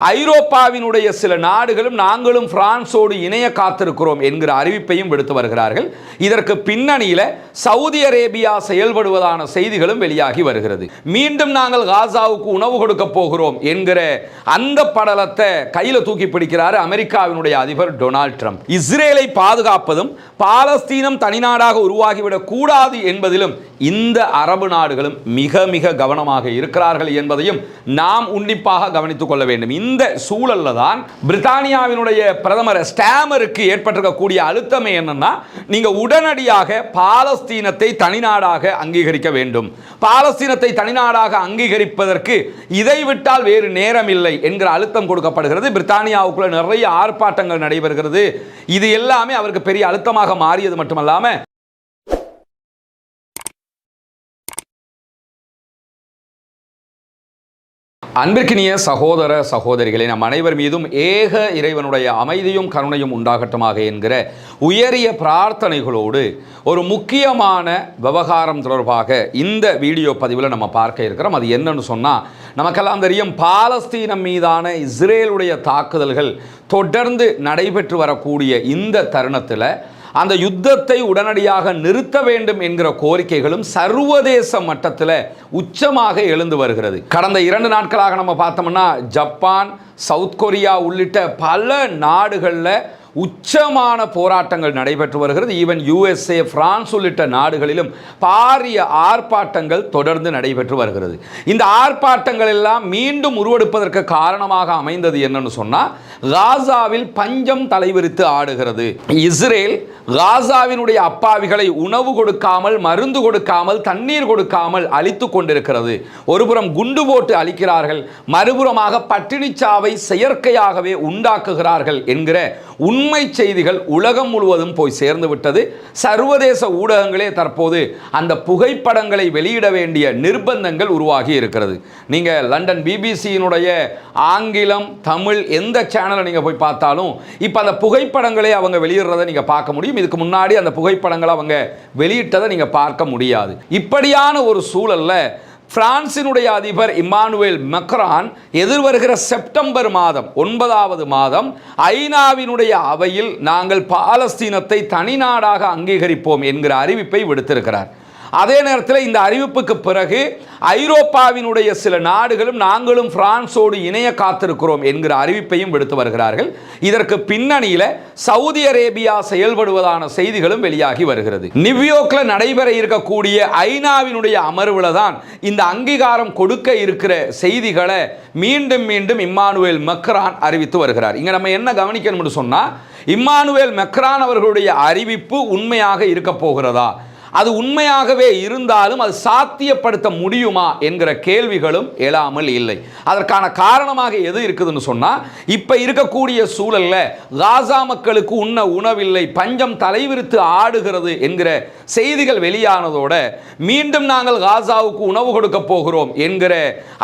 ஐரோப்பாவினுடைய சில நாடுகளும் நாங்களும் பிரான்சோடு இணைய காத்திருக்கிறோம் என்கிற அறிவிப்பையும் விடுத்து வருகிறார்கள். இதற்கு பின்னணியில் சவுதி அரேபியா செயல்படுவதான செய்திகளும் வெளியாகி வருகிறது. மீண்டும் நாங்கள் காசாவுக்கு உணவு கொடுக்க போகிறோம் என்கிற அந்த படலத்தை கையில் தூக்கி பிடிக்கிறார் அமெரிக்காவினுடைய அதிபர் டொனால்ட் ட்ரம்ப். இஸ்ரேலை பாதுகாப்பதும் பாலஸ்தீனம் தனிநாடாக உருவாகிவிடக் கூடாது என்பதிலும் இந்த அரபு நாடுகளும் மிக மிக கவனமாக இருக்கிறார்கள் என்பதையும் நாம் உன்னிப்பாக கவனித்துக் கொள்ள வேண்டும். இந்த சூழல்ல தான் பிரித்தானியாவினுடைய பிரதமர் ஸ்டாமருக்கு ஏற்பட்டிருக்கக்கூடிய அழுத்தமே என்னன்னா நீங்கள் உடனடியாக பாலஸ்தீனத்தை தனிநாடாக அங்கீகரிக்க வேண்டும். பாலஸ்தீனத்தை தனிநாடாக அங்கீகரிப்பதற்கு இதை விட்டால் வேறு நேரம் இல்லை என்கிற அழுத்தம் கொடுக்கப்படுகிறது. பிரித்தானியாவுக்குள்ள நிறைய ஆர்ப்பாட்டங்கள் நடைபெறுகிறது. இது எல்லாமே அவருக்கு பெரிய அழுத்தமாக மாறியது மட்டுமல்லாமல் அன்பிற்கினிய சகோதர சகோதரிகளே நம் அனைவர் மீதும் ஏக இறைவனுடைய அமைதியும் கருணையும் உண்டாகட்டமாக என்கிற உயரிய பிரார்த்தனைகளோடு ஒரு முக்கியமான விவகாரம் தொடர்பாக இந்த வீடியோ பதிவில் நம்ம பார்க்க இருக்கிறோம். அது என்னன்னு சொன்னால் நமக்கெல்லாம் தெரியும் பாலஸ்தீனம் மீதான இஸ்ரேலுடைய தாக்குதல்கள் தொடர்ந்து நடைபெற்று வரக்கூடிய இந்த தருணத்தில் அந்த யுத்தத்தை உடனடியாக நிறுத்த வேண்டும் என்கிற கோரிக்கைகளும் சர்வதேச மட்டத்தில் உச்சமாக எழுந்து வருகிறது. கடந்த இரண்டு நாட்களாக நம்ம பார்த்தோம்னா ஜப்பான் சவுத் கொரியா உள்ளிட்ட பல நாடுகளில் உச்சமான போராட்டங்கள் நடைபெற்று வருகிறது. ஈவன் யுஎஸ்ஏ பிரான்ஸ் உள்ளிட்ட நாடுகளிலும் பாரிய ஆர்ப்பாட்டங்கள் தொடர்ந்து நடைபெற்று வருகிறது. இந்த ஆர்ப்பாட்டங்கள் எல்லாம் மீண்டும் உருவெடுப்பதற்கு காரணமாக அமைந்தது என்னன்னு சொன்னால் காசாவில் பஞ்சம் தலைவிரித்து ஆடுகிறது. இஸ்ரேல் காசாவினுடைய அப்பாவிகளை உணவு கொடுக்காமல் மருந்து கொடுக்காமல் தண்ணீர் கொடுக்காமல் அழித்து கொண்டிருக்கிறது. ஒருபுறம் குண்டு போட்டு அழிக்கிறார்கள் மறுபுறமாக பட்டினிச்சாவை செயற்கையாகவே உண்டாக்குகிறார்கள் என்கிற உண்மை உண்மை செய்திகள் உலகம் முழுவதும் போய் சேர்ந்து விட்டது. சர்வதேச ஊடகங்களே தற்போது அந்த புகைப்படங்களை வெளியிட வேண்டிய நிர்பந்தங்கள் உருவாகி இருக்கிறது. நீங்கள் லண்டன் பிபிசியினுடைய ஆங்கிலம் தமிழ் எந்த சேனலை நீங்கள் போய் பார்த்தாலும் இப்போ அந்த புகைப்படங்களை அவங்க வெளியிடுறதை நீங்கள் பார்க்க முடியும். இதுக்கு முன்னாடி அந்த புகைப்படங்களை அவங்க வெளியிட்டதை நீங்கள் பார்க்க முடியாது. இப்படியான ஒரு சூழல்ல பிரான்சினுடைய அதிபர் இம்மானுவேல் மெக்ரான் எதிர்வருகிற செப்டம்பர் மாதம் ஒன்பதாவது மாதம் ஐநாவினுடைய அவையில் நாங்கள் பாலஸ்தீனத்தை தனிநாடாக அங்கீகரிப்போம் என்கிற அறிவிப்பை விடுத்திருக்கிறார். அதே நேரத்தில் இந்த அறிவிப்புக்கு பிறகு ஐரோப்பாவினுடைய சில நாடுகளும் நாங்களும் பிரான்சோடு இணைய காத்திருக்கிறோம் என்கிற அறிவிப்பையும் விடுத்து வருகிறார்கள். இதற்கு பின்னணியில் சவுதி அரேபியா செயல்படுவதான செய்திகளும் வெளியாகி வருகிறது. நியூயோர்க்கில் நடைபெற இருக்கக்கூடிய ஐநாவினுடைய அமர்வில் தான் இந்த அங்கீகாரம் கொடுக்க இருக்கிற செய்திகளை மீண்டும் மீண்டும் இம்மானுவேல் மக்ரான் அறிவித்து வருகிறார். இங்கே நம்ம என்ன கவனிக்கணும்னு சொன்னால் இம்மானுவேல் மெக்ரான் அவர்களுடைய அறிவிப்பு உண்மையாக இருக்க போகிறதா அது உண்மையாகவே இருந்தாலும் அது சாத்தியப்படுத்த முடியுமா என்கிற கேள்விகளும் எழாமல் இல்லை. அதற்கான காரணமாக எது இருக்குதுன்னு சொன்னால் இப்போ இருக்கக்கூடிய சூழலில் காசா மக்களுக்கு உண்ண உணவில்லை பஞ்சம் தலைவிரித்து ஆடுகிறது என்கிற செய்திகள் வெளியானதோட மீண்டும் நாங்கள் காசாவுக்கு உணவு கொடுக்க போகிறோம் என்கிற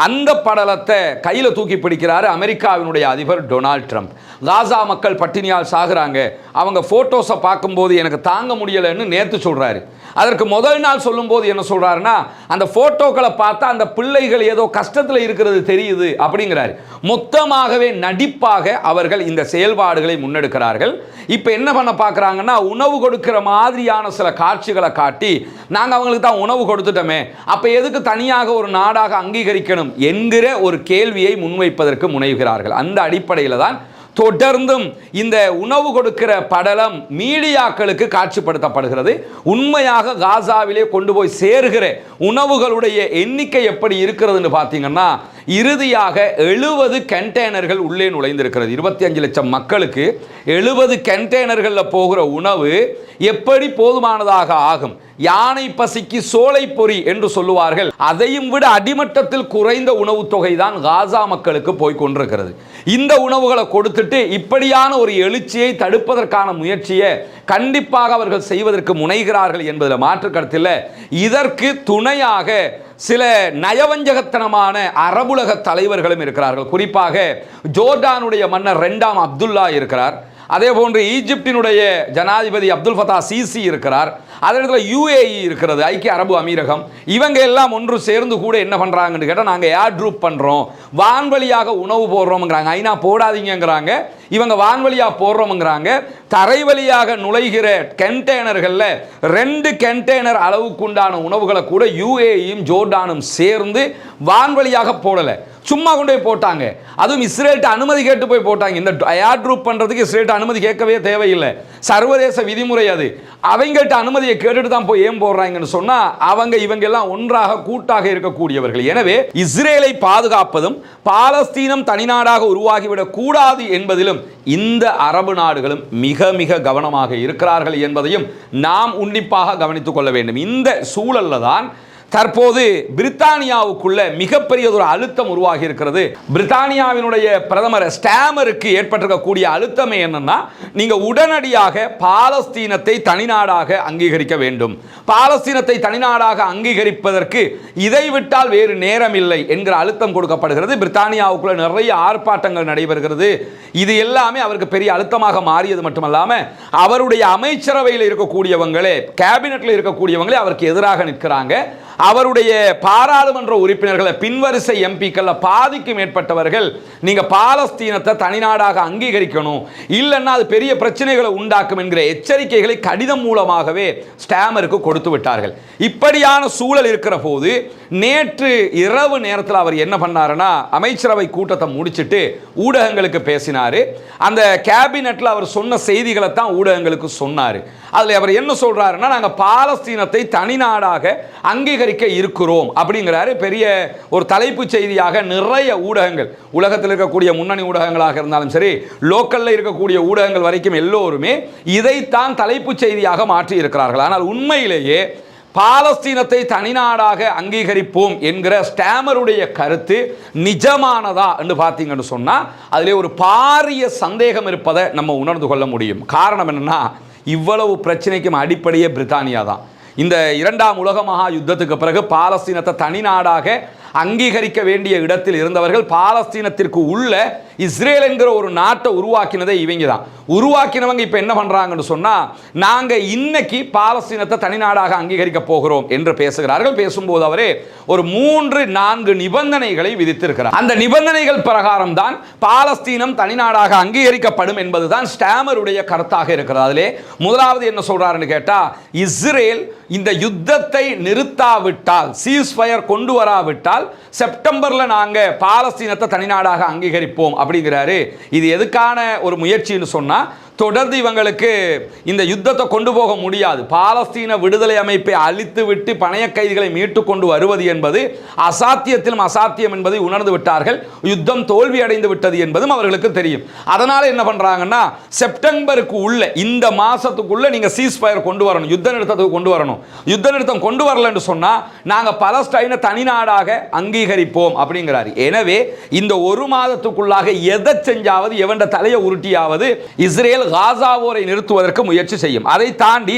அந்த படலத்தை கையில் தூக்கி பிடிக்கிறார் அமெரிக்காவினுடைய அதிபர் டொனால்ட் ட்ரம்ப். காசா மக்கள் பட்டினியால் சாகுறாங்க. அவங்க ஃபோட்டோஸை பார்க்கும்போது எனக்கு தாங்க முடியலைன்னு நேற்று சொல்கிறாரு அதற்கு முதல் நாள் சொல்லும்போது என்ன சொல்கிறாருன்னா அந்த ஃபோட்டோக்களை பார்த்தா அந்த பிள்ளைகள் ஏதோ கஷ்டத்தில் இருக்கிறது தெரியுது அப்படிங்கிறாரு. மொத்தமாகவே நடிப்பாக அவர்கள் இந்த செயல்பாடுகளை முன்னெடுக்கிறார்கள். இப்போ என்ன பண்ண பார்க்குறாங்கன்னா உணவு கொடுக்கிற மாதிரியான சில காட்சிகளை காட்டி நாங்கள் அவங்களுக்கு தான் உணவு கொடுத்துட்டோமே அப்போ எதுக்கு தனியாக ஒரு நாடாக அங்கீகரிக்கணும் என்கிற ஒரு கேள்வியை முன்வைப்பதற்கு முனைகிறார்கள். அந்த அடிப்படையில் தான் தொடர்ந்தும் இந்த உணவு கொடுக்கிற படலம் மீடியாக்களுக்கு காட்சிப்படுத்தப்படுகிறது. உண்மையாக காசாவிலே கொண்டு போய் சேர்கிற உணவுகளுடைய எண்ணிக்கை எப்படி இருக்கிறதுன்னு பார்த்தீங்கன்னா இறுதியாக எழுபது கண்டெய்னர்கள் உள்ளே நுழைந்திருக்கிறது. இருபத்தி அஞ்சு லட்சம் மக்களுக்கு எழுபது கண்டெய்னர்களில் போகிற உணவு எப்படி போதுமானதாக ஆகும்? யானை பசிக்கு சோலை பொறி என்று சொல்லுவார்கள். அதையும் விட அடிமட்டத்தில் குறைந்த உணவு தொகை தான் காசா மக்களுக்கு போய் கொண்டிருக்கிறது. இந்த உணவுகளை கொடுத்துட்டு இப்படியான ஒரு எழுச்சியை தடுப்பதற்கான முயற்சியை கண்டிப்பாக அவர்கள் செய்வதற்கு முனைகிறார்கள் என்பதில் மாற்று கருத்தில் இதற்கு துணையாக சில நயவஞ்சகத்தனமான அரபுலக தலைவர்களும் இருக்கிறார்கள். குறிப்பாக ஜோர்டானுடைய மன்னர் ரெண்டாம் அப்துல்லா இருக்கிறார். அதே போன்று ஈஜிப்டினுடைய ஜனாதிபதி அப்துல் ஃபதா சிசி இருக்கிறார். அதே இடத்துல யூஏஇ இருக்கிறது ஐக்கிய அரபு அமீரகம். இவங்க எல்லாம் ஒன்று சேர்ந்து கூட என்ன பண்ணுறாங்கன்னு கேட்டால் நாங்கள் ஏர் ட்ரூப் பண்ணுறோம் வான்வழியாக உணவு போடுறோம்ங்கிறாங்க. ஐநா போடாதீங்கங்கிறாங்க. இவங்க வான்வழியாக போடுறோம்ங்கிறாங்க. தரை வழியாக நுழைகிற கண்டெய்னர்களில் ரெண்டு கண்டெய்னர் அளவுக்குண்டான உணவுகளை கூட யூஏயும் ஜோர்டானும் சேர்ந்து வான்வழியாக போடலை. சும்மா கொண்டு போய் போட்டாங்க. அதுவும் இஸ்ரேல்கிட்ட அனுமதி கேட்டு போய் போட்டாங்க. இந்த ஏர் ட்ரூப் பண்ணுறதுக்கு இஸ்ரேல்கிட்ட அனுமதி கேட்கவே தேவையில்லை. சர்வதேச விதிமுறை அது. அவங்கள்ட்ட அனுமதியை கேட்டுட்டு தான் போய் ஏன் போடுறாங்கன்னு சொன்னால் அவங்க இவங்க எல்லாம் ஒன்றாக கூட்டாக இருக்கக்கூடியவர்கள். எனவே இஸ்ரேலை பாதுகாப்பதும் பாலஸ்தீனம் தனிநாடாக உருவாகிவிடக் கூடாது என்பதிலும் இந்த அரபு நாடுகளும் மிக மிக கவனமாக இருக்கிறார்கள் என்பதையும் நாம் உன்னிப்பாக கவனித்துக் கொள்ள வேண்டும். இந்த சூழல்ல தான் தற்போது பிரித்தானியாவுக்குள்ள மிகப்பெரிய ஒரு அழுத்தம் உருவாகி இருக்கிறது பிரித்தானியாவினுடைய பிரதமர் ஸ்டாமருக்கு ஏற்பட்டிருக்கக்கூடிய அழுத்தமே என்னன்னா நீங்க உடனடியாக பாலஸ்தீனத்தை தனிநாடாக அங்கீகரிக்க வேண்டும். பாலஸ்தீனத்தை தனிநாடாக அங்கீகரிப்பதற்கு இதை விட்டால் வேறு நேரம் இல்லை என்கிற அழுத்தம் கொடுக்கப்படுகிறது. பிரித்தானியாவுக்குள்ள நிறைய ஆர்ப்பாட்டங்கள் நடைபெறுகிறது. இது எல்லாமே அவருக்கு பெரிய அழுத்தமாக மாறியது மட்டுமல்லாம அவருடைய அமைச்சரவையில் இருக்கக்கூடியவங்களே கேபினெட்டில் இருக்கக்கூடியவங்களே அவருக்கு எதிராக நிற்கிறாங்க. அவருடைய பாராளுமன்ற உறுப்பினர்களை பின்வரிசை எம்பிக்கள் பாதிக்கு மேற்பட்டவர்கள் நீங்க பாலஸ்தீனத்தை தனிநாடாக அங்கீகரிக்கணும். இல்லைன்னா அது பெரிய பிரச்சனைகளை உண்டாக்கும் என்கிற எச்சரிக்கைகளை கடிதம் மூலமாகவே ஸ்டாமருக்கு கொடுத்து விட்டார்கள். இப்படியான சூழல் இருக்கிற போது நேற்று இரவு நேரத்தில் அவர் என்ன பண்ணாருன்னா அமைச்சரவை கூட்டத்தை முடிச்சிட்டு ஊடகங்களுக்கு பேசினார். அந்த கேபினெட்டில் அவர் சொன்ன செய்திகளை தான் ஊடகங்களுக்கு சொன்னார். அதில் அவர் என்ன சொல்றாருன்னா நாங்கள் பாலஸ்தீனத்தை தனிநாடாக சேகரிக்க இருக்கிறோம் அப்படிங்கிறாரு பெரிய ஒரு தலைப்புச் செய்தியாக நிறைய ஊடகங்கள். உலகத்தில் இருக்கக்கூடிய முன்னணி ஊடகங்களாக இருந்தாலும் சரி லோக்கல்ல இருக்கக்கூடிய ஊடகங்கள் வரைக்கும் எல்லோருமே இதைத்தான் தலைப்புச் செய்தியாக மாற்றி இருக்கிறார்கள் ஆனால் உண்மையிலேயே பாலஸ்தீனத்தை தனிநாடாக அங்கீகரிப்போம் என்கிற ஸ்டாமருடைய கருத்து நிஜமானதா என்று பார்த்தீங்கன்னு சொன்னால் அதிலே ஒரு பாரிய சந்தேகம் இருப்பதை நம்ம உணர்ந்து கொள்ள முடியும். காரணம் என்னென்னா இவ்வளவு பிரச்சனைக்கும் அடிப்படையே பிரித்தானியா தான். இந்த இரண்டாம் உலக மகா யுத்தத்துக்கு பிறகு பாலஸ்தீனத்தை தனிநாடாக அங்கீகரிக்க வேண்டிய இடத்தில் இருந்தவர்கள் பாலஸ்தீனத்திற்கு உள்ள இஸ்ரேல் என்கிற ஒரு நாட்டை உருவாக்கினதே இவங்க தான். உருவாக்கினவங்க இப்போ என்ன பண்ணுறாங்கன்னு சொன்னால் நாங்கள் இன்னைக்கு பாலஸ்தீனத்தை தனிநாடாக அங்கீகரிக்க போகிறோம் என்று பேசுகிறார்கள். பேசும்போது அவரே ஒரு மூன்று நான்கு நிபந்தனைகளை விதித்திருக்கிறார். அந்த நிபந்தனைகள் பிரகாரம் தான் பாலஸ்தீனம் தனிநாடாக அங்கீகரிக்கப்படும் என்பதுதான் ஸ்டாமருடைய கருத்தாக இருக்கிறது. அதிலே முதலாவது என்ன சொல்றாருன்னு கேட்டால் இஸ்ரேல் இந்த யுத்தத்தை நிறுத்தாவிட்டால் சீஸ்ஃபயர் கொண்டு வராவிட்டால் செப்டம்பர்ல நாங்க பாலஸ்தீனத்தை தனிநாடாக அங்கீகரிப்போம். அப்படிங்கிறாரு. இது எதுக்கான ஒரு முயற்சின்னு சொன்னா தொடர்ந்து இவங்களுக்கு இந்த யுத்தத்தை கொண்டு போக முடியாது. பாலஸ்தீன விடுதலை அமைப்பை அழித்து விட்டு பணைய கைதிகளை மீட்டு கொண்டு வருவது என்பது அசாத்தியத்திலும் அசாத்தியம் என்பதை உணர்ந்து விட்டார்கள். யுத்தம் தோல்வி அடைந்து விட்டது என்பதும் அவர்களுக்கு தெரியும். அதனால் என்ன பண்ணுறாங்கன்னா செப்டம்பருக்கு உள்ள இந்த மாதத்துக்குள்ளே நீங்கள் சீஸ் ஃபயர் கொண்டு வரணும் யுத்த நிறுத்தத்துக்கு கொண்டு வரணும். யுத்த நிறுத்தம் கொண்டு வரலன்னு சொன்னால் நாங்கள் பலஸ்டைனை தனிநாடாக அங்கீகரிப்போம் அப்படிங்கிறாரு. எனவே இந்த ஒரு மாதத்துக்குள்ளாக எதை செஞ்சாவது எவண்ட தலையை உருட்டியாவது இஸ்ரேல் காசாவோரை நிறுத்துவதற்கு முயற்சி செய்யும். அதை தாண்டி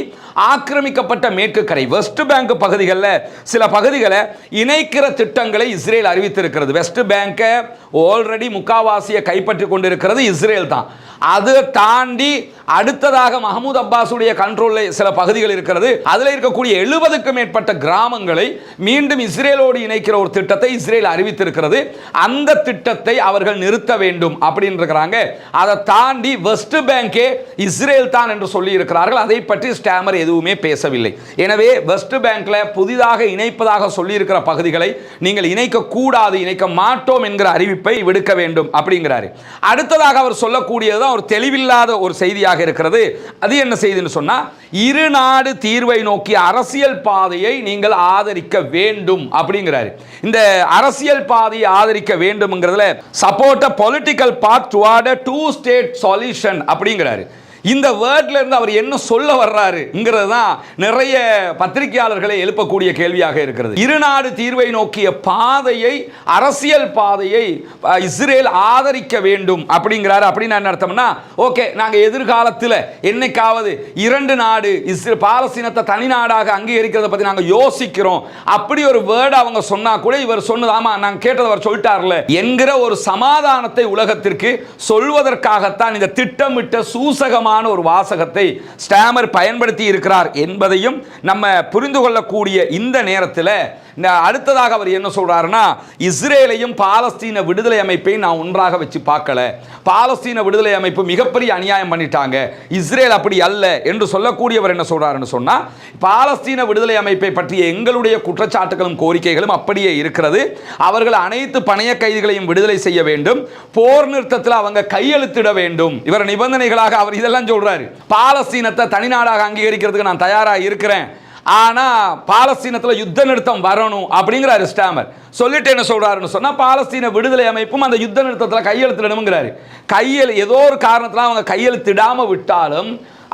ஆக்கிரமிக்கப்பட்ட மேற்கு கரை வெஸ்ட் பேங்க் பகுதிகளில் சில பகுதிகளை இணைக்கிற திட்டங்களை இஸ்ரேல் அறிவித்திருக்கிறது. வெஸ்ட் பேங்கை ஆல்ரெடி முக்காவாசியை கைப்பற்றி கொண்டிருக்கிறது இஸ்ரேல் தான். அது தாண்டி அடுத்ததாக மஹமூத் அப்பாஸுடைய கண்ட்ரோலில் சில பகுதிகள் இருக்கிறது. அதில் இருக்கக்கூடிய எழுபதுக்கும் மேற்பட்ட கிராமங்களை மீண்டும் இஸ்ரேலோடு இணைக்கிற ஒரு திட்டத்தை இஸ்ரேல் அறிவித்திருக்கிறது. அந்த திட்டத்தை அவர்கள் நிறுத்த வேண்டும் அப்படின்னு இருக்கிறாங்க அதை தாண்டி வெஸ்ட் பேங்க் இஸ்ரேல் தான் என்று சொல்லி இருக்கிறார்கள் அதை பற்றி ஸ்டாமர் எதுவுமே பேசவில்லை. எனவே வெஸ்ட் பேங்க்ல புதிதாக இணைப்பதாக சொல்லியிருக்கிற பகுதிகளை நீங்கள் இணைக்க கூடாது இணைக்க மாட்டோம் என்கிற அறிவிப்பை விடுக்க வேண்டும் அப்படிங்கிறாரு. அடுத்ததாக அவர் சொல்லக்கூடியதுதான் ஒரு தெளிவில்லாத ஒரு செய்தியாக இருக்கிறது. அது என்ன செய்தின்னு சொன்னா இரு நாடு தீர்வை நோக்கி அரசியல் பாதையை நீங்கள் ஆதரிக்க வேண்டும் அப்படிங்கிறாரு. இந்த அரசியல் பாதையை ஆதரிக்க வேண்டும்ங்கிறதுல support political part toward two state solution அப்படிங்கிறாரு இந்த வேர்ட்ல இருந்து அவர் என்ன சொல்ல வர்றாருங்கிறது தான் நிறைய பத்திரிகையாளர்களை எழுப்பக்கூடிய கேள்வியாக இருக்கிறது. இருநாடு தீர்வை நோக்கிய பாதையை அரசியல் பாதையை இஸ்ரேல் ஆதரிக்க வேண்டும் அப்படிங்கிறாரு. அப்படின்னு என்ன அர்த்தம்னா ஓகே நாங்கள் எதிர்காலத்தில் என்னைக்காவது இரண்டு நாடு இஸ்ரேல் பாலஸ்தீனத்தை தனி நாடாக அங்கீகரிக்கிறத பற்றி நாங்கள் யோசிக்கிறோம். அப்படி ஒரு வேர்டு அவங்க சொன்னா கூட இவர் சொன்னது ஆமாம் நாங்கள் கேட்டது அவர் சொல்லிட்டார்ல என்கிற ஒரு சமாதானத்தை உலகத்திற்கு சொல்வதற்காகத்தான் இந்த திட்டமிட்ட சூசகமான அற்புதமான ஒரு வாசகத்தை ஸ்டாமர் பயன்படுத்தி இருக்கிறார் என்பதையும் நம்ம புரிந்து கொள்ளக்கூடிய இந்த நேரத்தில் அடுத்ததாக அவர் என்ன சொல்கிறாருன்னா இஸ்ரேலையும் பாலஸ்தீன விடுதலை அமைப்பையும் நான் ஒன்றாக வச்சு பார்க்கல. பாலஸ்தீன விடுதலை அமைப்பு மிகப்பெரிய அநியாயம் பண்ணிட்டாங்க. இஸ்ரேல் அப்படி அல்ல என்று சொல்லக்கூடியவர் என்ன சொல்கிறாருன்னு சொன்னால் பாலஸ்தீன விடுதலை அமைப்பை பற்றிய எங்களுடைய குற்றச்சாட்டுகளும் கோரிக்கைகளும் அப்படியே இருக்கிறது. அவர்கள் அனைத்து பணைய கைதிகளையும் விடுதலை செய்ய வேண்டும். போர் நிறுத்தத்தில் அவங்க கையெழுத்திட வேண்டும். இவர் நிபந்தனைகளாக அவர் இதெல்லாம் சொல்றாரு. பாலஸ்தீனத்தை தனிநாடாக அங்கீகரிக்கிறதுக்கு நான் தயாராக இருக்கிறேன். ஆனால் பாலஸ்தீனத்தில் யுத்த நிறுத்தம் வரணும் அப்படிங்கிறாரு ஸ்டாமர். சொல்லிட்டு என்ன சொல்கிறாருன்னு சொன்னால் பாலஸ்தீன விடுதலை அமைப்பும் அந்த யுத்த நிறுத்தத்தில் கையெழுத்திடணுங்கிறாரு கையெழு ஏதோ ஒரு காரணத்தில் அவங்க கையெழுத்திடாமல் விட்டாலும்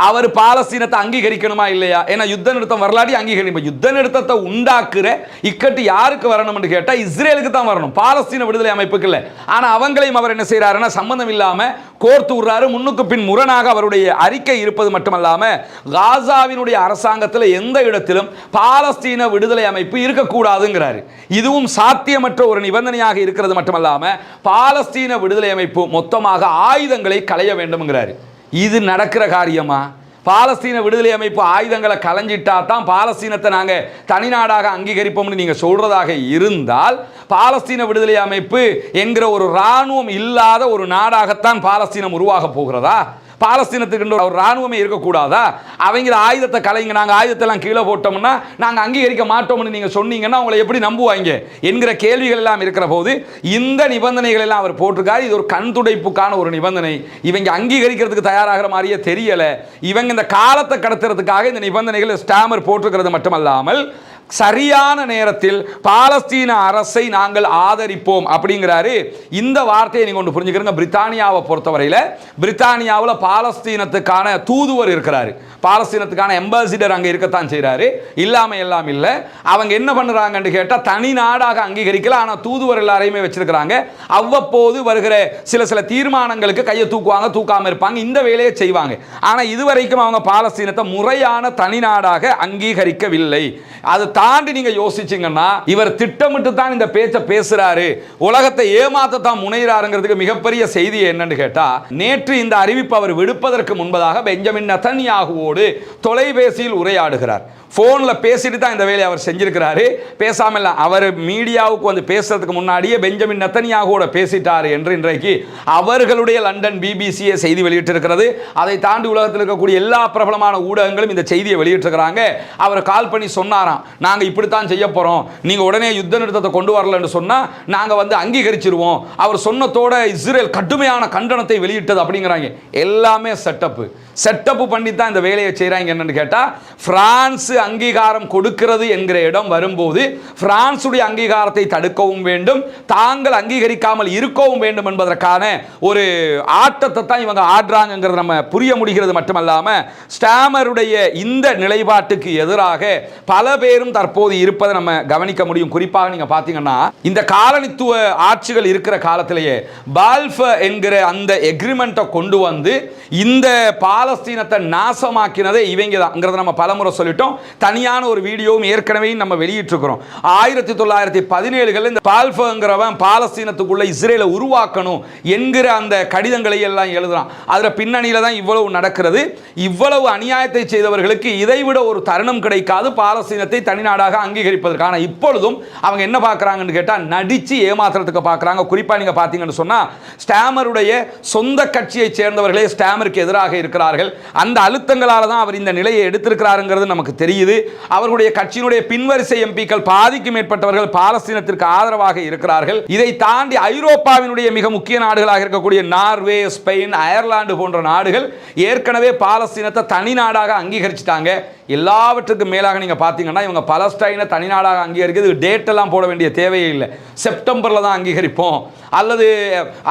அவர் பாலஸ்தீனத்தை அங்கீகரிக்கணுமா இல்லையா? ஏன்னா யுத்த நிறுத்தம் வரலாடி அங்கீகரிக்கும் யுத்த நிறுத்தத்தை உண்டாக்குற இக்கட்டு யாருக்கு வரணும்னு கேட்டால் இஸ்ரேலுக்கு தான் வரணும். பாலஸ்தீன விடுதலை அமைப்புக்கு இல்லை. ஆனால் அவங்களையும் அவர் என்ன செய்கிறாருன்னா சம்மந்தம் இல்லாமல் கோர்த்து விடுறாரு. முன்னுக்கு பின் முரணாக அவருடைய அறிக்கை இருப்பது மட்டுமல்லாமல் காசாவினுடைய அரசாங்கத்தில் எந்த இடத்திலும் பாலஸ்தீன விடுதலை அமைப்பு இருக்கக்கூடாதுங்கிறாரு. இதுவும் சாத்தியமற்ற ஒரு நிபந்தனையாக இருக்கிறது மட்டுமல்லாமல் பாலஸ்தீன விடுதலை அமைப்பு மொத்தமாக ஆயுதங்களை களைய வேண்டும்ங்கிறாரு. இது நடக்கிற காரியமா? பாலஸ்தீன விடுதலை அமைப்பு ஆயுதங்களை கலைஞ்சிட்டா தான் பாலஸ்தீனத்தை நாங்கள் தனிநாடாக அங்கீகரிப்போம்னு நீங்கள் சொல்றதாக இருந்தால் பாலஸ்தீன விடுதலை அமைப்பு என்கிற ஒரு இராணுவம் இல்லாத ஒரு நாடாகத்தான் பாலஸ்தீனம் உருவாக போகிறதா? பாலஸ்தீனத்துக்கு ஒரு ராணுவமே இருக்கக்கூடாதா? அவங்க ஆயுதத்தை கலைங்க நாங்கள் ஆயுதத்தெல்லாம் கீழே போட்டோம்னா நாங்கள் அங்கீகரிக்க மாட்டோம்னு நீங்கள் சொன்னீங்கன்னா அவங்களை எப்படி நம்புவாங்க? என்கிற கேள்விகள் எல்லாம் இருக்கிற போது இந்த நிபந்தனைகள் எல்லாம் அவர் போட்டிருக்காரு. இது ஒரு கண் துடைப்புக்கான ஒரு நிபந்தனை. இவங்க அங்கீகரிக்கிறதுக்கு தயாராகிற மாதிரியே தெரியலை. இவங்க இந்த காலத்தை கடத்துறதுக்காக இந்த நிபந்தனைகளை ஸ்டாமர் போட்டிருக்கிறது மட்டுமல்லாமல் சரியான நேரத்தில் பாலஸ்தீன அரசை நாங்கள் ஆதரிப்போம் அப்படிங்கிறாரு. இந்த வார்த்தையை நீங்கள் ஒன்று புரிஞ்சுக்கிறீங்க. பிரித்தானியாவை பொறுத்தவரையில் பிரித்தானியாவில் பாலஸ்தீனத்துக்கான தூதுவர் இருக்கிறாரு. பாலஸ்தீனத்துக்கான எம்பாசிடர் அங்கே இருக்கத்தான் செய்கிறாரு இல்லாமல் எல்லாம் இல்லை. அவங்க என்ன பண்ணுறாங்கன்னு கேட்டால் தனி நாடாக அங்கீகரிக்கல. ஆனால் தூதுவர் எல்லாரையுமே வச்சிருக்கிறாங்க. அவ்வப்போது வருகிற சில சில தீர்மானங்களுக்கு கையை தூக்குவாங்க தூக்காம இருப்பாங்க. இந்த வேலையை செய்வாங்க. ஆனால் இதுவரைக்கும் அவங்க பாலஸ்தீனத்தை முறையான தனி நாடாக அங்கீகரிக்கவில்லை. அது தாண்டி நீங்க யோசிச்சீங்கன்னா இவர் திட்டமிட்டு தான் இந்த பேச்சை பேசுறாரு. உலகத்தை ஏமாத்த தான் முனைகிறாருங்கிறதுக்கு மிகப்பெரிய செய்தி என்னன்னு கேட்டா நேற்று இந்த அறிவிப்பு அவர் விடுப்பதற்கு முன்பதாக பெஞ்சமின் நத்தன்யாகுவோடு தொலைபேசியில் உரையாடுகிறார். ஃபோனில் பேசிட்டு தான் இந்த வேலையை அவர் செஞ்சிருக்கிறாரு. பேசாமல் அவர் மீடியாவுக்கு வந்து பேசுறதுக்கு முன்னாடியே பெஞ்சமின் நத்தனியாகோட பேசிட்டார் என்று இன்றைக்கு அவர்களுடைய லண்டன் பிபிசியை செய்தி வெளியிட்டிருக்கிறது. அதை தாண்டி உலகத்தில் இருக்கக்கூடிய எல்லா பிரபலமான ஊடகங்களும் இந்த செய்தியை வெளியிட்டிருக்கிறாங்க. அவர் கால் பண்ணி சொன்னாராம் நாங்கள் இப்படித்தான் செய்ய போகிறோம் நீங்கள் உடனே யுத்த நிறுத்தத்தை கொண்டு வரலன்னு சொன்னால் நாங்கள் வந்து அங்கீகரிச்சிருவோம். அவர் சொன்னதோட இஸ்ரேல் கடுமையான கண்டனத்தை வெளியிட்டது அப்படிங்கிறாங்க. எல்லாமே செட்டப்பு செட்டப் பண்ணி தான் இந்த வேலையை செய்கிறாங்க என்னன்னு கேட்டால் ஃப்ரான்ஸ் அங்கீகாரம் கொடுக்கிறது என்கிற இடம் வரும்போது ஃப்ரான்ஸுடைய அங்கீகாரத்தை தடுக்கவும் வேண்டும் தாங்கள் அங்கீகரிக்காமல் இருக்கவும் வேண்டும் என்பதற்கான ஒரு ஆட்டத்தை தான் இவங்க ஆடுறாங்கிறது நம்ம புரிய முடிகிறது மட்டுமல்லாமல் ஸ்டாமருடைய இந்த நிலைப்பாட்டுக்கு எதிராக பல பேரும் தற்போது இருப்பதை நம்ம கவனிக்க முடியும். குறிப்பாக நீங்கள் பார்த்தீங்கன்னா இந்த காலனித்துவ ஆட்சிகள் இருக்கிற காலத்திலேயே பால்ஃப என்கிற அந்த எக்ரிமெண்ட்டை கொண்டு வந்து இந்த பாலஸ்தீனத்தை நாசமாக்கினதே இவங்க தான்ங்கிறத நம்ம பலமுறை சொல்லிட்டோம். தனியான ஒரு வீடியோவும் ஏற்கனவே நம்ம வெளியிட்டிருக்கிறோம். ஆயிரத்தி தொள்ளாயிரத்தி பதினேழுகளில் இந்த பால்ஃபங்கிறவன் பாலஸ்தீனத்துக்குள்ள இஸ்ரேலை உருவாக்கணும் என்கிற அந்த கடிதங்களை எல்லாம் எழுதுறான். அதில் பின்னணியில் தான் இவ்வளவு நடக்கிறது. இவ்வளவு அநியாயத்தை செய்தவர்களுக்கு இதைவிட ஒரு தருணம் கிடைக்காது. பாலஸ்தீனத்தை தனி தனிநாடாக அங்கீகரிப்பதற்கான இப்பொழுதும் அவங்க என்ன பார்க்குறாங்கன்னு கேட்டால் நடித்து ஏமாத்துறதுக்கு பார்க்குறாங்க. குறிப்பாக நீங்கள் பார்த்தீங்கன்னு சொன்னால் ஸ்டாமருடைய சொந்த கட்சியை சேர்ந்தவர்களே ஸ்டாமருக்கு எதிராக இருக்கிறார்கள். அந்த அழுத்தங்களால் தான் அவர் இந்த நிலையை எடுத்திருக்கிறாருங்கிறது நமக்கு தெரியுது. அவர்களுடைய கட்சியினுடைய பின்வரிசை எம்பிக்கள் பாதிக்கு மேற்பட்டவர்கள் பாலஸ்தீனத்திற்கு ஆதரவாக இருக்கிறார்கள். இதை தாண்டி ஐரோப்பாவினுடைய மிக முக்கிய நாடுகளாக இருக்கக்கூடிய நார்வே ஸ்பெயின் அயர்லாந்து போன்ற நாடுகள் ஏற்கனவே பாலஸ்தீனத்தை தனி நாடாக அங்கீகரிச்சிட்டாங்க. எல்லாவற்றுக்கும் மேலாக நீங்கள் பார்த்தீங்கன்னா இவங்க பலஸ்டைனை தனிநாடாக அங்கீகரிக்கிறது. டேட்டெல்லாம் போட வேண்டிய தேவையே இல்லை. செப்டம்பரில் தான் அங்கீகரிப்போம். அல்லது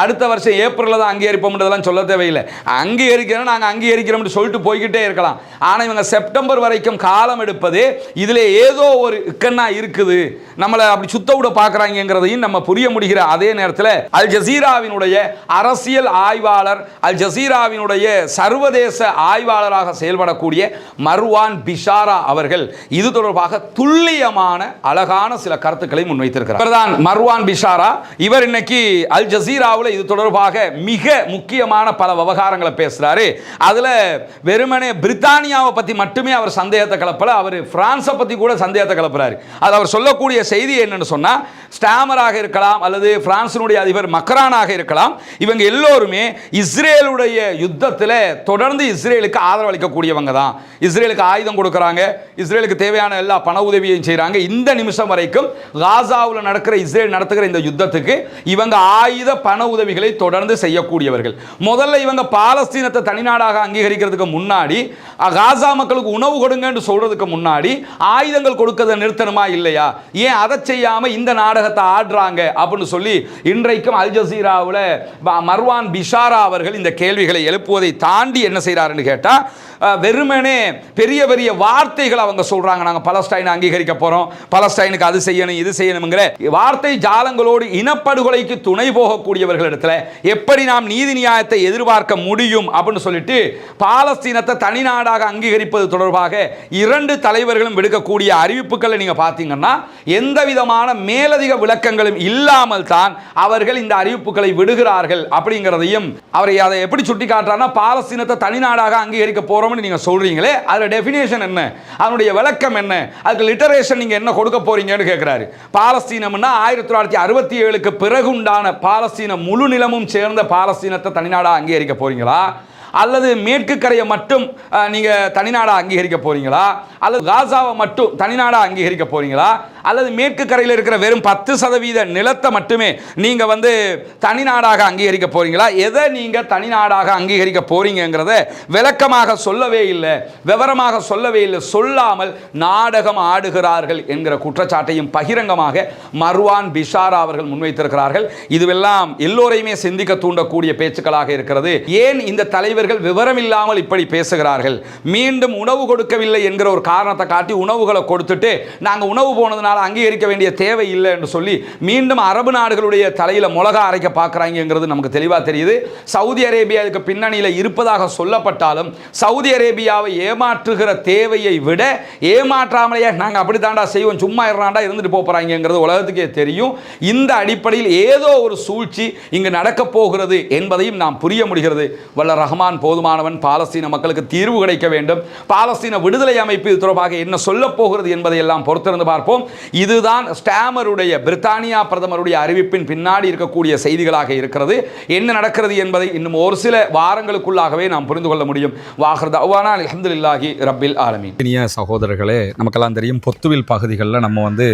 அடுத்த வருஷம் ஏப்ரலில் தான் அங்கீகரிப்போம்ன்றதெல்லாம் சொல்ல தேவையில்லை. அங்கீகரிக்கிறோம் நாங்கள் அங்கீகரிக்கிறோம்னு சொல்லிட்டு போய்கிட்டே இருக்கலாம். ஆனால் இவங்க செப்டம்பர் வரைக்கும் காலம் எடுப்பது இதில் ஏதோ ஒரு இக்கண்ணா இருக்குது. நம்மளை அப்படி சுத்த விட பார்க்குறாங்கிறதையும் நம்ம புரிய முடிகிற அதே நேரத்தில் அல் ஜசீராவினுடைய அரசியல் ஆய்வாளர் அல் ஜசீராவினுடைய சர்வதேச ஆய்வாளராக செயல்படக்கூடிய மர்வான் பிஷாரா அவர்கள் இது தொடர்பாக துல்லியமான அழகான சில கருத்துக்களை முன்வைத்திருக்கிறார். இவர்தான் மர்வான் பிஷாரா. இவர் இன்னைக்கு அல் ஜசீராவில் இது தொடர்பாக மிக முக்கியமான பல விவகாரங்களை பேசுறாரு. அதுல வெறுமனே பிரித்தானியாவை பற்றி மட்டுமே அவர் சந்தேகத்தை கிளப்பல அவர் பிரான்ஸை பத்தி கூட சந்தேகத்தை கலப்புறாரு அது அவர் சொல்லக்கூடிய செய்தி என்னன்னு சொன்னா ஸ்டாமராக இருக்கலாம் அல்லது பிரான்சினுடைய அதிபர் மக்ரானாக இருக்கலாம் இவங்க எல்லோருமே இஸ்ரேலுடைய யுத்தத்தில் தொடர்ந்து இஸ்ரேலுக்கு ஆதரவளிக்கக்கூடியவங்க தான். இஸ்ரேலுக்கு ஆயுதம் கொடுக்குறாங்க இஸ்ரேலுக்கு தேவையான எல்லா பண உதவியையும் செய்கிறாங்க இந்த நிமிஷம் வரைக்கும் காசாவில் நடக்கிற இஸ்ரேல் நடத்துகிற இந்த யுத்தத்துக்கு இவங்க ஆயுத பண உதவிகளை தொடர்ந்து செய்யக்கூடியவர்கள். முதல்ல இவங்க பாலஸ்தீனத்தை தனிநாடாக அங்கீகரிக்கிறதுக்கு முன்னாடி காசா மக்களுக்கு உணவு கொடுங்கன்னு சொல்கிறதுக்கு முன்னாடி ஆயுதங்கள் கொடுக்கறதை நிறுத்தணுமா இல்லையா? ஏன் அதை செய்யாமல் இந்த நாடகத்தை ஆடுறாங்க அப்படின்னு சொல்லி இன்றைக்கும் அல் ஜசீராவில் மர்வான் பிஷாரா அவர்கள் இந்த கேள்விகளை எழுப்புவதை தாண்டி என்ன செய்கிறாருன்னு கேட்டால் வெறுமனே பெரிய பெரிய வார்த்தைகள் அவங்க சொல்கிறாங்க நாங்கள் பலஸ்டைனை அங்கீகரிக்க போறோம். பலஸ்டைனுக்கு அது செய்யணும் இது செய்யணுங்கிற வார்த்தை ஜாலங்களோடு இனப்படுகொலைக்கு துணை போகக்கூடியவர்களிடத்துல எப்படி நாம் நீதி நியாயத்தை எதிர்பார்க்க முடியும் அப்படின்னு சொல்லிட்டு பாலஸ்தீனத்தை தனிநாடாக அங்கீகரிப்பது தொடர்பாக இரண்டு தலைவர்களும் விடுக்கக்கூடிய அறிவிப்புகளை நீங்க பார்த்தீங்கன்னா எந்த விதமான மேலதிக விளக்கங்களும் இல்லாமல் தான் அவர்கள் இந்த அறிவிப்புகளை விடுகிறார்கள் அப்படிங்கிறதையும் அவரை அதை எப்படி சுட்டி காட்டுறாருன்னா பாலஸ்தீனத்தை தனிநாடாக அங்கீகரிக்க போறோம்னு நீங்க சொல்றீங்களே அதோட டெஃபினேஷன் என்ன? அதனுடைய விளக்கம் என்ன? அது அதுக்கு லிட்டரேஷன் நீங்கள் என்ன கொடுக்க போறீங்கன்னு கேட்குறாரு பாலஸ்தீனம்னா ஆயிரத்தி தொள்ளாயிரத்தி அறுபத்தி ஏழுக்கு பிறகு உண்டான பாலஸ்தீன முழு நிலமும் சேர்ந்த பாலஸ்தீனத்தை தனிநாடாக அங்கீகரிக்க போறீங்களா? அல்லது மேற்கு கரையை மட்டும் நீங்கள் தனிநாடாக அங்கீகரிக்க போறீங்களா? அல்லது காசாவை மட்டும் தனிநாடாக அங்கீகரிக்க போறீங்களா? அல்லது மேற்கு கரையில் இருக்கிற வெறும் பத்து சதவீத நிலத்தை மட்டுமே நீங்கள் வந்து தனிநாடாக அங்கீகரிக்க போகிறீங்களா எதை நீங்கள் தனிநாடாக அங்கீகரிக்க போகிறீங்கிறத விளக்கமாக சொல்லவே இல்லை விவரமாக சொல்லவே இல்லை சொல்லாமல் நாடகம் ஆடுகிறார்கள் என்கிற குற்றச்சாட்டையும் பகிரங்கமாக மர்வான் பிஷாரா அவர்கள் முன்வைத்திருக்கிறார்கள். இதுவெல்லாம் எல்லோரையுமே சிந்திக்க தூண்டக்கூடிய பேச்சுக்களாக இருக்கிறது. ஏன் இந்த தலைவர்கள் விவரம் இல்லாமல் இப்படி பேசுகிறார்கள்? மீண்டும் உணவு கொடுக்கவில்லை என்கிற ஒரு காரணத்தை காட்டி உணவுகளை கொடுத்துட்டு நாங்கள் உணவு போனதுனால அங்கீகரிக்க வேண்டிய தேவை இல்லை என்று சொல்லி மீண்டும் அரபு நாடுகளுடைய தலையில் மிளகா அரைக்க பார்க்குறாங்கிறது நமக்கு தெளிவாக தெரியுது. சவுதி அரேபியா இதுக்கு பின்னணியில் இருப்பதாக சொல்லப்பட்டாலும் சவுதி அரேபியாவை ஏமாற்றுகிற தேவையை விட ஏமாற்றாமலேயே நாங்கள் அப்படி தாண்டா செய்வோம் சும்மா இருறாண்டா இருந்துட்டு போகிறாங்கிறது உலகத்துக்கே தெரியும். இந்த அடிப்படையில் ஏதோ ஒரு சூழ்ச்சி இங்கு நடக்கப் போகிறது என்பதையும் நாம் புரிய முடிகிறது. வல்ல ரஹ்மான் போதுமானவன் பாலஸ்தீன மக்களுக்கு தீர்வு கிடைக்க வேண்டும். பாலஸ்தீன விடுதலை அமைப்பு இது தொடர்பாக என்ன சொல்லப் போகிறது என்பதை எல்லாம் பொறுத்திருந்து பார்ப்போம். இதுதான் ஸ்டாமருடைய பிரித்தானியா பிரதமருடைய அறிவிப்பின் பின்னாடி இருக்கக்கூடிய செய்திகளாக இருக்கிறது. என்ன நடக்கிறது என்பதை இன்னும் ஒரு சில வாரங்களுக்குள்ளாகவே நாம் புரிந்து கொள்ள முடியும். வாஹர் தவானா அலமதுல்லாஹி ரப்பில் ஆலமின். இனிய சகோதரர்களே நமக்கெல்லாம் தெரியும் பொத்துவில் பகுதிகளில் நம்ம வந்து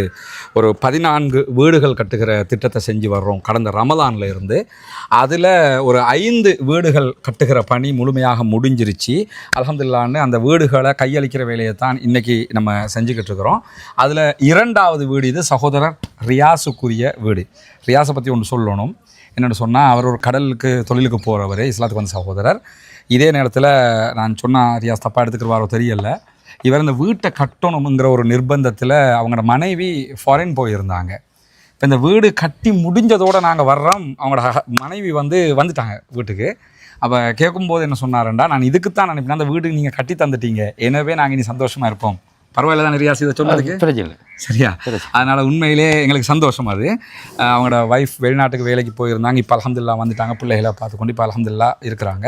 ஒரு பதினான்கு வீடுகள் கட்டுகிற திட்டத்தை செஞ்சு வர்றோம். கடந்த ரமதானில் இருந்து அதில் ஒரு ஐந்து வீடுகள் கட்டுகிற பணி முழுமையாக முடிஞ்சிருச்சு. அலமதுல்லான்னு அந்த வீடுகளை கையளிக்கிற வேலையை தான் இன்றைக்கி நம்ம செஞ்சுக்கிட்டு இருக்கிறோம். அதில் இரண்டு இரண்டாவது வீடு இது சகோதரர் ரியாஸுக்குரிய வீடு. ரியாஸை பற்றி ஒன்று சொல்லணும். என்னென்னு சொன்னால் அவர் ஒரு கடலுக்கு தொழிலுக்கு போகிறவர் இஸ்லாத்துக்கு வந்த சகோதரர். இதே நேரத்தில் நான் சொன்னால் ரியாஸ் தப்பாக எடுத்துக்கிறவாரோ தெரியல. இவர் இந்த வீட்டை கட்டணுங்கிற ஒரு நிர்பந்தத்தில் அவங்களோட மனைவி ஃபாரின் போயிருந்தாங்க. இப்போ இந்த வீடு கட்டி முடிஞ்சதோடு நாங்கள் வர்றோம். அவங்களோட ஹ- மனைவி வந்து வந்துட்டாங்க வீட்டுக்கு. அப்போ கேட்கும்போது என்ன சொன்னாரண்டா நான் இதுக்கு தான் நினைப்பேன். அந்த வீடு நீங்கள் கட்டி தந்துட்டீங்க. எனவே நாங்கள் இனி சந்தோஷமாக இருப்போம். பரவாயில்ல தான் ரியாஸ் இதை சொன்னதுக்கு பிரச்சனை சரியா? அதனால் உண்மையிலே எங்களுக்கு சந்தோஷம் அது. அவங்களோட ஒய்ஃப் வெளிநாட்டுக்கு வேலைக்கு போயிருந்தாங்க. இப்போ அலமதுல்லா வந்துட்டாங்க. பிள்ளைகளை பார்த்துக்கொண்டு இப்போ அலமதுல்லா இருக்கிறாங்க.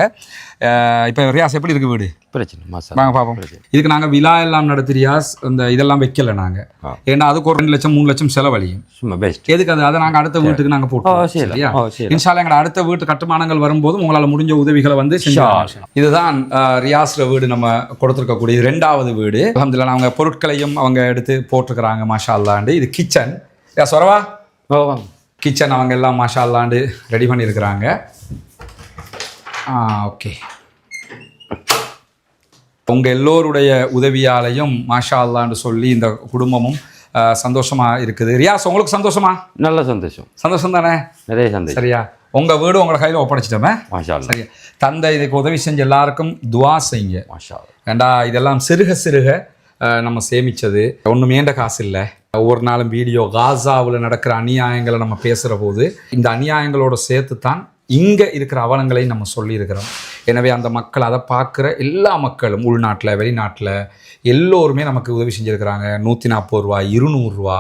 இப்போ ரியாஸ் எப்படி இருக்கு வீடு? பிரச்சனை மாசா. வாங்க பார்ப்போம் இதுக்கு நாங்கள் விழா எல்லாம் நடத்தி ரியாஸ் இந்த இதெல்லாம் வைக்கல நாங்கள். ஏன்னா அதுக்கு ஒரு ரெண்டு லட்சம் மூணு லட்சம் செலவழியும். சும்மா பெஸ்ட் எதுக்கு அது? அதை நாங்கள் அடுத்த வீட்டுக்கு நாங்கள் போட்டோம். சரியா? எங்களோட அடுத்த வீட்டு கட்டுமானங்கள் வரும்போது உங்களால் முடிஞ்ச உதவிகளை வந்து இதுதான் ரியாஸ்ல வீடு நம்ம கொடுத்துருக்கக்கூடிய ரெண்டாவது வீடு. அலமதுல்லா அவங்க பொருட்களையும் அவங்க எடுத்து போட்டிருக்கிறாங்க மாஷா அல்லாண்டு இது கிச்சன். சொரவா? கிச்சன் அவங்க எல்லாம் மாஷா அல்லாண்டு ரெடி பண்ணியிருக்கிறாங்க. ஓகே. உங்கள் எல்லோருடைய உதவியாலையும் மாஷா அல்லான்னு சொல்லி இந்த குடும்பமும் அஹ், சந்தோஷமா இருக்குது. ரியாஸ் உங்களுக்கு சந்தோஷமா? நல்ல சந்தோஷம். சந்தோஷம் தானே? நிறைய சந்தோஷம். சரியா? உங்க வீடு உங்களை கையில் ஒப்படைச்சிட்டோமே? மாஷா. சரியா. தந்தை இதுக்கு உதவி செஞ்ச எல்லாருக்கும் துவா செய்யுங்க. மாஷா. ஏண்டா இதெல்லாம் சிறுக சிறுக நம்ம சேமிச்சது. ஒன்றும் ஏண்ட காசு இல்லை. ஒவ்வொரு நாளும் வீடியோ காசாவில் நடக்கிற அநியாயங்களை நம்ம பேசுகிற போது இந்த அநியாயங்களோட சேர்த்து தான் இங்கே இருக்கிற அவலங்களை நம்ம சொல்லியிருக்கிறோம். எனவே அந்த மக்கள் அதை பார்க்குற எல்லா மக்களும் உள்நாட்டில் வெளிநாட்டில் எல்லோருமே நமக்கு உதவி செஞ்சுருக்கிறாங்க. நூற்றி நாற்பது ரூபா இருநூறுரூவா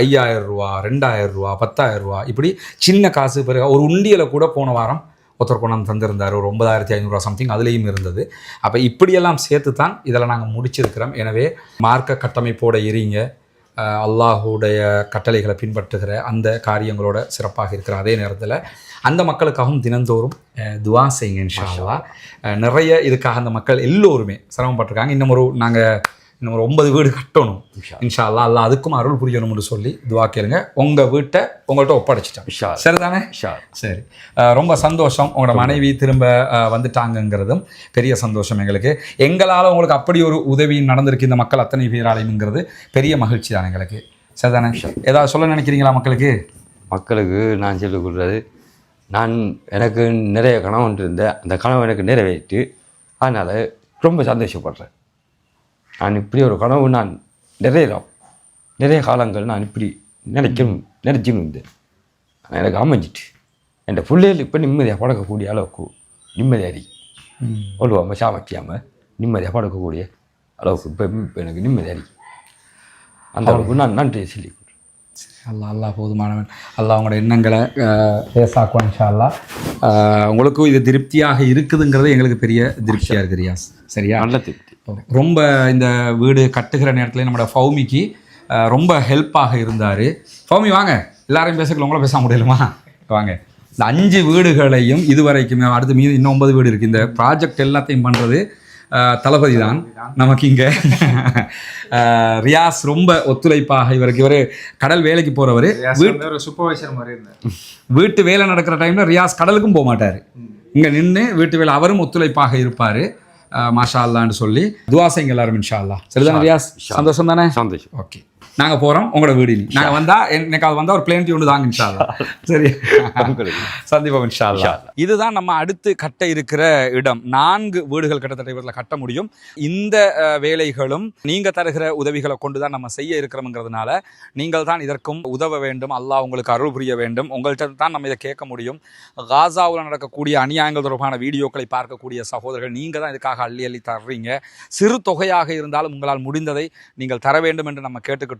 ஐயாயிரம் ரூபா ரெண்டாயிரம் ரூபா பத்தாயிரம் ரூபா இப்படி சின்ன காசு பிறகு ஒரு உண்டியலை கூட போன வாரம் ஒருத்தர் கொண்டாந்து தந்திருந்தார். ஒரு ஒன்பதாயிரத்தி ஐநூறுரூவா சம்திங் அதுலேயும் இருந்தது. அப்போ இப்படியெல்லாம் சேர்த்து தான் இதெல்லாம் நாங்கள் முடிச்சிருக்கிறோம். எனவே மார்க்க கட்டமைப்போடு இருங்க. அல்லாஹுடைய கட்டளைகளை பின்பற்றுகிற அந்த காரியங்களோட சிறப்பாக இருக்கிற அதே நேரத்தில் அந்த மக்களுக்காகவும் தினந்தோறும் துவா செய்யுங்க இன்ஷா அல்லாஹ். அஹ், நிறைய இதுக்காக அந்த மக்கள் எல்லோருமே சிரமப்பட்டிருக்காங்க இன்னும் ஒரு நாங்கள் இன்னும் ஒரு ஒன்பது வீடு கட்டணும். இன்ஷா அல்லாஹ். அல்லாஹ் அதுக்கும் அருள் புரியணும்னு சொல்லி துவா கேளுங்க. உங்கள் வீட்டை உங்கள்கிட்ட ஒப்படைச்சிட்டேன். அல்லா. சரிதானே? அல்லா. சரி. ரொம்ப சந்தோஷம். உங்களோட மனைவி திரும்ப வந்துட்டாங்கங்கிறதும் பெரிய சந்தோஷம் எங்களுக்கு. எங்களால் உங்களுக்கு அப்படி ஒரு உதவி நடந்திருக்கு இந்த மக்கள் அத்தனை பேராலையுங்கிறது பெரிய மகிழ்ச்சி தான் எங்களுக்கு. சரிதானே? ஏதாவது சொல்ல நினைக்கிறீங்களா மக்களுக்கு? மக்களுக்கு நான் சொல்லிக் கொடுறது நான் எனக்கு நிறைய கனவு இருந்தேன் அந்த கனவு எனக்கு நிறைவேற்றி அதனால் ரொம்ப சந்தோஷப்படுறேன். நான் இப்படி ஒரு கனவு நான் நிறையலாம் நிறைய காலங்கள் நான் இப்படி நினைக்கணும் நினச்சின்னு இருந்தேன். எனக்கு அமைஞ்சிட்டு. என் பிள்ளைகள் இப்போ நிம்மதியாக பழக்கக்கூடிய அளவுக்கு நிம்மதியாக இருக்கு ஒழுவாமல் சாமட்டியாமல் நிம்மதியாக படுக்கக்கூடிய அளவுக்கு இப்போ இப்போ எனக்கு நிம்மதியாக இருக்கு அந்த அளவுக்கு நான் நன்றி சொல்லி அல்லாஹ் அல்லாஹ் போதுமானவன். அல்லாஹ் உங்களோட எண்ணங்களை அஹ், லேசாக்குவான் இன்ஷா அல்லாஹ் அஹ், உங்களுக்கும் இது திருப்தியாக இருக்குதுங்கிறது எங்களுக்கு பெரிய திருப்தியாக இருக்கு ரியாஸ். சரியா? நல்ல திருப்தி. ரொம்ப இந்த வீடு கட்டுகிற நேரத்தில் நம்மளோட ஃபௌமிக்கு ரொம்ப ஹெல்ப்பாக இருந்தார். ஃபௌமி வாங்க. எல்லாரையும் பேசக்கலாம் உங்கள பேச முடியலுமா? வாங்க. இந்த அஞ்சு வீடுகளையும் இதுவரைக்குமே அடுத்து மீது இன்னும் ஒன்பது வீடு இருக்குது இந்த ப்ராஜெக்ட் எல்லாத்தையும் பண்ணுறது தளபதி தான். நமக்கு இங்கே ரியாஸ் ரொம்ப ஒத்துழைப்பாக இவருக்கு. இவர் கடல் வேலைக்கு போகிறவர் சூப்பர்வைசர் மாதிரி இருந்தார். வீட்டு வேலை நடக்கிற டைமில் ரியாஸ் கடலுக்கும் போக மாட்டார். இங்கே நின்று வீட்டு வேலை அவரும் ஒத்துழைப்பாக இருப்பார். மாஷா அல்லான்னு சொல்லி துவாசைங்க எல்லாரும் இன்ஷா அல்லா சரிதானே ரியாஸ்? சந்தோஷம் தானே? சந்தோஷம். ஓகே. நாங்க போறோம் உங்களோட வீடு. நாங்க வந்தா என்னைக்காவது வந்தா ஒரு பிளேன் டியூன் தாங்க இன்ஷா அல்லாஹ். சரி. சந்திப்போம் இன்ஷா அல்லாஹ். இதுதான் நம்ம அடுத்து கட்ட இருக்கிற இடம். நான்கு வீடுகள் கிட்டத்தட்ட இவரில் கட்ட முடியும். இந்த வேலைகளும் நீங்க தருகிற உதவிகளை கொண்டு தான் நம்ம செய்ய இருக்கிறோம்ங்கிறதுனால நீங்கள் தான் இதற்கும் உதவ வேண்டும். அல்லாஹ் உங்களுக்கு அருள் புரிய வேண்டும். உங்கள்கிட்ட தான் நம்ம இதை கேட்க முடியும். காசாவில் நடக்கக்கூடிய அநியாயங்கள் தொடர்பான வீடியோக்களை பார்க்கக்கூடிய சகோதரர்கள் நீங்க தான் இதுக்காக அள்ளி அள்ளி தர்றீங்க. சிறு தொகையாக இருந்தாலும் உங்களால் முடிந்ததை நீங்கள் தர வேண்டும் என்று நம்ம கேட்டுக்கிட்டு